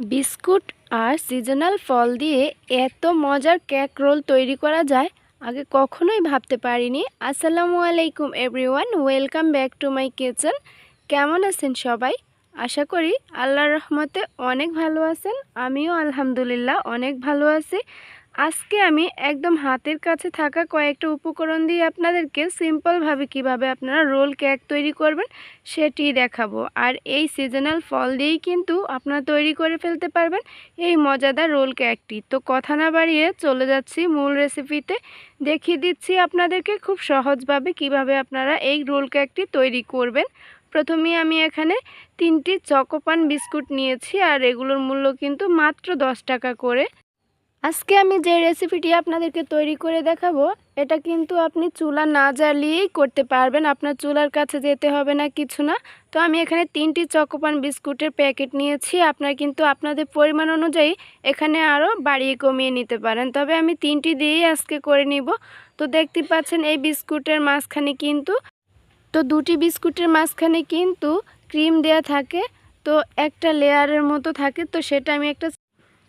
Biscuit আর seasonal ফল দিয়ে এত মজার কেক রোল তৈরি করা যায়, আগে কখনোই ভাবতে পারিনি। আসসালামু আলাইকুম everyone, welcome back to my kitchen. কেমন আছেন সবাই? আশা করি আল্লাহর রহমতে অনেক ভালো আছেন। আমিও আলহামদুলিল্লাহ অনেক ভালো আছি। আজকে আমি একদম হাতের কাছে থাকা কয়েকটা উপকরণ দিয়ে আপনাদেরকে সিম্পলভাবে কীভাবে আপনারা রোল কেক তৈরি করবেন সেটি দেখাবো। আর এই সিজনাল ফল দিয়েই কিন্তু আপনারা তৈরি করে ফেলতে পারবেন এই মজাদার রোল কেকটি। তো কথা না বাড়িয়ে চলে যাচ্ছি মূল রেসিপিতে। দেখিয়ে দিচ্ছি আপনাদেরকে খুব সহজভাবে কীভাবে আপনারা এই রোল কেকটি তৈরি করবেন। প্রথমে আমি এখানে তিনটি চকোপান বিস্কুট নিয়েছি আর এগুলোর মূল্য কিন্তু মাত্র দশ টাকা করে। আজকে আমি যে রেসিপিটি আপনাদেরকে তৈরি করে দেখাবো, এটা কিন্তু আপনি চুলা না জ্বালিয়েই করতে পারবেন। আপনার চুলার কাছে যেতে হবে না, কিছু না। তো আমি এখানে তিনটি চকোপান বিস্কুটের প্যাকেট নিয়েছি। আপনার কিন্তু আপনাদের পরিমাণ অনুযায়ী এখানে আরও বাড়িয়ে কমিয়ে নিতে পারেন। তবে আমি তিনটি দিয়েই আজকে করে নিব। তো দেখতে পাচ্ছেন, এই বিস্কুটের মাঝখানে কিন্তু, তো দুটি বিস্কুটের মাঝখানে কিন্তু ক্রিম দেয়া থাকে। তো একটা লেয়ারের মতো থাকে। তো সেটা আমি একটা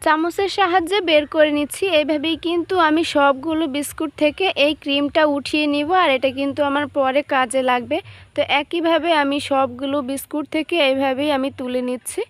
চামচের সাহায্যে বের করে নিচ্ছি। এইভাবেই কিন্তু আমি সবগুলো বিস্কুট থেকে এই ক্রিমটা উঠিয়ে নিব আর এটা কিন্তু আমার পরে কাজে লাগবে। তো একইভাবে আমি সবগুলো বিস্কুট থেকে এইভাবেই আমি তুলে নিচ্ছি।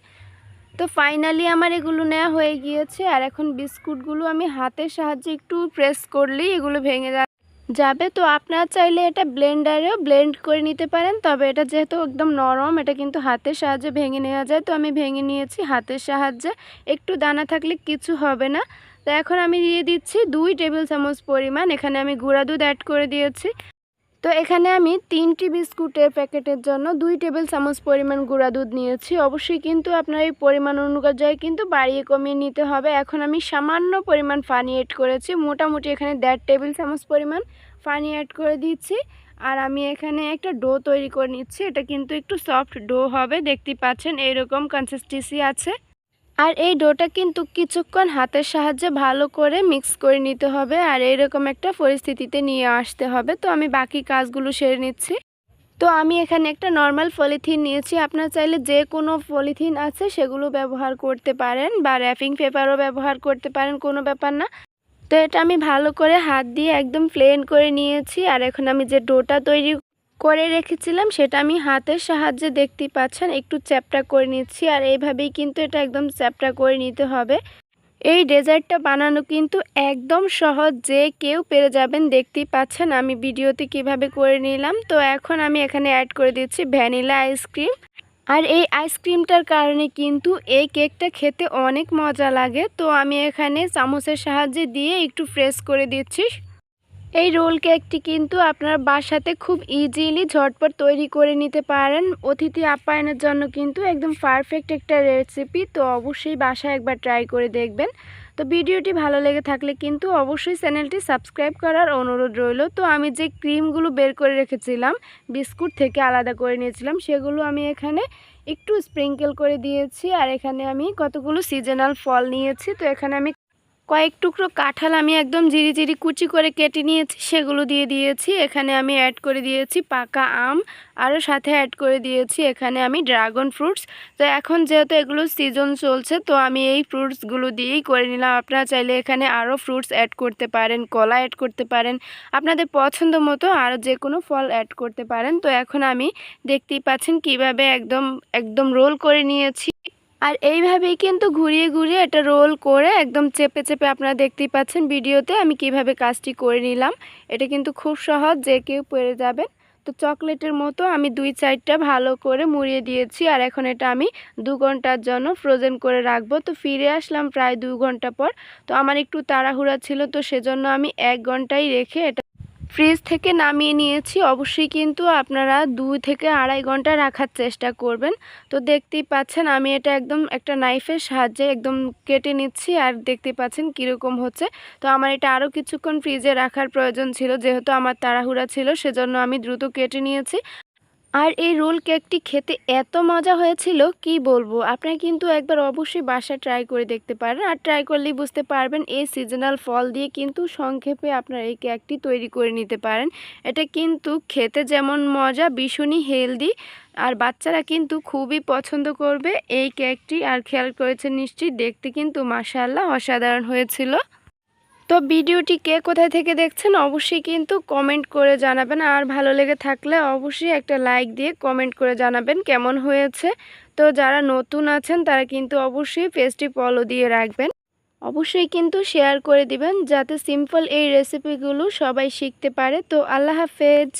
তো ফাইনালি আমার এগুলো নেওয়া হয়ে গিয়েছে আর এখন বিস্কুটগুলো আমি হাতের সাহায্যে একটু প্রেস করলেই এগুলো ভেঙে যাবে যাবে। তো আপনার চাইলে এটা ব্লেন্ডারেও ব্লেন্ড করে নিতে পারেন। তবে এটা যেহেতু একদম নরম, এটা কিন্তু হাতের সাহায্যে ভেঙে নেওয়া যায়। তো আমি ভেঙে নিয়েছি হাতের সাহায্যে। একটু দানা থাকলে কিছু হবে না। তো এখন আমি দিয়ে দিচ্ছি দুই টেবিল চামচ পরিমাণ। এখানে আমি গুঁড়া দুধ অ্যাড করে দিয়েছি। তো এখানে আমি তিনটি বিস্কুটের প্যাকেটের জন্য দুই টেবিল চামচ পরিমাণ গুঁড়া দুধ নিয়েছি। অবশ্যই কিন্তু আপনার এই পরিমাণ অনুযায়ী কিন্তু বাড়িয়ে কমিয়ে নিতে হবে। এখন আমি সামান্য পরিমাণ পানি অ্যাড করেছি। মোটামুটি এখানে দেড় টেবিল চামচ পরিমাণ পানি অ্যাড করে দিচ্ছি। আর আমি এখানে একটা ডো তৈরি করে নিচ্ছি। এটা কিন্তু একটু সফট ডো হবে। দেখতে পাচ্ছেন এইরকম কনসিস্টেন্সি আছে। আর এই ডোটা কিন্তু কিছুক্ষণ হাতের সাহায্যে ভালো করে মিক্স করে নিতে হবে আর এইরকম একটা পরিস্থিতিতে নিয়ে আসতে হবে। তো আমি বাকি কাজগুলো সেরে নিচ্ছি। তো আমি এখানে একটা নর্মাল পলিথিন নিয়েছি। আপনার চাইলে যে কোনো পলিথিন আছে সেগুলো ব্যবহার করতে পারেন বা র্যাপিং পেপারও ব্যবহার করতে পারেন, কোনো ব্যাপার না। তো এটা আমি ভালো করে হাত দিয়ে একদম প্লেন করে নিয়েছি। আর এখন আমি যে ডোটা তৈরি করে রেখেছিলাম, সেটা আমি হাতের সাহায্যে দেখতেই পাচ্ছেন, একটু চ্যাপটা করে নিচ্ছি আর এইভাবেই কিন্তু এটা একদম চ্যাপটা করে নিতে হবে। এই ডেজার্টটা বানানো কিন্তু একদম সহজ, যে কেউ পেরে যাবেন দেখতেই পাচ্ছেন, আমি ভিডিওতে কীভাবে করে নিলাম। তো এখন আমি এখানে অ্যাড করে দিচ্ছি ভ্যানিলা আইসক্রিম আর এই আইসক্রিমটার কারণে কিন্তু এই কেকটা খেতে অনেক মজা লাগে। তো আমি এখানে চামচের সাহায্যে দিয়ে একটু ফ্রেশ করে দিচ্ছি। এই রোল কেকটি কিন্তু আপনার বাসাতে খুব ইজিলি ঝটপট তৈরি করে নিতে পারেন। অতিথি আপ্যায়নের জন্য কিন্তু একদম পারফেক্ট একটা রেসিপি তো অবশ্যই বাসায় একবার ট্রাই করে দেখবেন। তো ভিডিওটি ভালো লেগে থাকলে কিন্তু অবশ্যই চ্যানেলটি সাবস্ক্রাইব করার অনুরোধ রইল। তো আমি যে ক্রিমগুলো বের করে রেখেছিলাম, বিস্কুট থেকে আলাদা করে নিয়েছিলাম, সেগুলো আমি এখানে একটু স্প্রিঙ্কেল করে দিয়েছি। আর এখানে আমি কতগুলো সিজনাল ফল নিয়েছি, তো এখানে আমি কয়েক টুকরো কাঁঠাল আমি একদম জিরি জিরি কুচি করে কেটে নিয়েছি, সেগুলো দিয়ে দিয়েছি। এখানে আমি অ্যাড করে দিয়েছি পাকা আম আরও সাথে অ্যাড করে দিয়েছি এখানে আমি ড্রাগন ফ্রুটস তো এখন যেহেতু এগুলো সিজন চলছে, তো আমি এই ফ্রুটসগুলো দিয়েই করে নিলাম। আপনারা চাইলে এখানে আরও ফ্রুটস অ্যাড করতে পারেন, কলা অ্যাড করতে পারেন। আপনাদের পছন্দ মতো আরও যে কোনো ফল অ্যাড করতে পারেন। তো এখন আমি দেখতেই পাচ্ছেন কীভাবে একদম একদম রোল করে নিয়েছি। আর এইভাবেই কিন্তু ঘুরিয়ে ঘুরিয়ে এটা রোল করে একদম চেপে চেপে আপনারা দেখতেই পাচ্ছেন ভিডিওতে আমি কীভাবে কাজটি করে নিলাম। এটা কিন্তু খুব সহজ, যে কেউ পেরে যাবেন। তো চকলেটের মতো আমি দুই সাইডটা ভালো করে মুড়িয়ে দিয়েছি আর এখন এটা আমি দু ঘণ্টার জন্য ফ্রোজেন করে রাখব। তো ফিরে আসলাম প্রায় দু ঘণ্টা পর। তো আমার একটু তাড়াহুড়া ছিল, তো সেজন্য আমি এক ঘন্টাই রেখে এটা ফ্রিজ থেকে নামিয়ে নিয়েছি। অবশ্যই কিন্তু আপনারা দুই থেকে আড়াই ঘণ্টা রাখার চেষ্টা করবেন। তো দেখতেই পাচ্ছেন, আমি এটা একদম একটা নাইফের সাহায্যে একদম কেটে নিচ্ছি আর দেখতে পাচ্ছেন কীরকম হচ্ছে। তো আমার এটা আরও কিছুক্ষণ ফ্রিজে রাখার প্রয়োজন ছিল, যেহেতু আমার তাড়াহুড়া ছিল, সেজন্য আমি দ্রুত কেটে নিয়েছি। আর এই রোল কেকটি খেতে এত মজা হয়েছিল, কি বলব? আপনারা কিন্তু একবার অবশ্যই বাসায় ট্রাই করে দেখতে পারেন। আর ট্রাই করলেই বুঝতে পারবেন, এই সিজনাল ফল দিয়ে কিন্তু সংক্ষেপে আপনারা এই কেকটি তৈরি করে নিতে পারেন। এটা কিন্তু খেতে যেমন মজা, ভীষণই হেলদি আর বাচ্চারা কিন্তু খুবই পছন্দ করবে এই কেকটি। আর খেয়াল করেছেন নিশ্চয়ই, দেখতে কিন্তু মাসাল্লাহ অসাধারণ হয়েছিল। তো ভিডিওটি কে কোথায় থেকে দেখছেন অবশ্যই কিন্তু কমেন্ট করে জানাবেন। আর ভালো লেগে থাকলে অবশ্যই একটা লাইক দিয়ে কমেন্ট করে জানাবেন কেমন হয়েছে। তো যারা নতুন আছেন, তারা কিন্তু অবশ্যই পেজটি ফলো দিয়ে রাখবেন। অবশ্যই কিন্তু শেয়ার করে দিবেন যাতে সিম্পল এই রেসিপিগুলো সবাই শিখতে পারে। তো আল্লাহ হাফেজ।